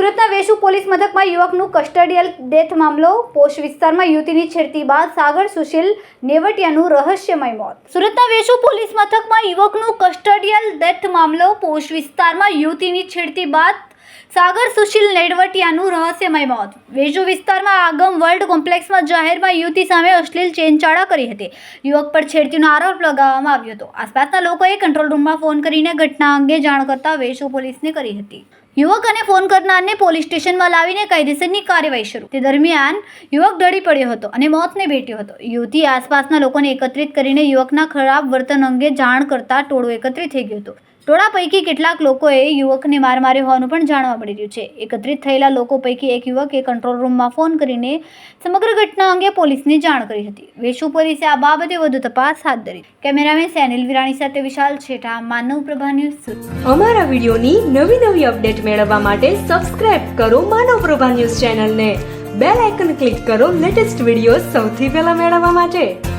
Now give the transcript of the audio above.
Vesu police મથકમાં યુવકનું કસ્ટડિયલ death મામલો, પોષ વિસ્તારમાં યુવતીની છેડતી બાદ સાગર, સુશીલ નેવટિયાનું રહસ્યમય મોત. સુરતના વેશુ પોલીસ મથકમાં યુવકનું કસ્ટડિયલ ડેથ મામલો, પોષ વિસ્તારમાં યુવતીની છેડતી બાદ સાગર, સુશીલ નેડવટિયાનું રહસ્યમય મોત. વેજુ વિસ્તારમાં આગમ વર્લ્ડ કોમ્પ્લેક્સમાં જાહેરમાં યુવતી સામે અશ્લીલ ચેનચાળા કરી હતી. યુવક પર છેડતીનો આરોપ લગાવવામાં આવ્યો હતો. આસપાસના લોકોએ કંટ્રોલ રૂમમાં ફોન કરીને ઘટના અંગે જાણ કરતા વેશુ પોલીસને કરી હતી. યુવક અને ફોન કરનારને પોલીસ સ્ટેશનમાં લાવીને કાયદેસરની કાર્યવાહી શરૂ. તે દરમિયાન યુવક ઢળી પડ્યો હતો અને મોતને ભેટ્યો હતો. યુવતી આસપાસના લોકોને એકત્રિત કરીને યુવકના ખરાબ વર્તન અંગે જાણ કરતા ટોળો એકત્રિત થઈ ગયો હતું. ટોળા પૈકી કેટલાક લોકોએ યુવકને માર માર્યો હોવાનું પણ જાણવા મળી રહ્યું છે. એકત્રિત થયેલા લોકો પૈકી એક યુવકે કંટ્રોલ રૂમમાં ફોન કરીને સમગ્ર ઘટના અંગે પોલીસને જાણ કરી હતી. વેશુ પોલીસે આ બાબતે વધુ તપાસ હાથ ધરી. કેમેરામેન સેનિલ વિરાણી સાથે વિશાલ છેઠા, માનવ પ્રભા ન્યૂઝ અમારા વિડીયોની નવી નવી અપડેટ મેળવવા માટે સબસ્ક્રાઇબ કરો માનવ પ્રભા ન્યૂઝ ચેનલને. બેલ આઇકન ક્લિક કરો લેટેસ્ટ વીડિયો સૌથી પહેલા મેળવવા માટે.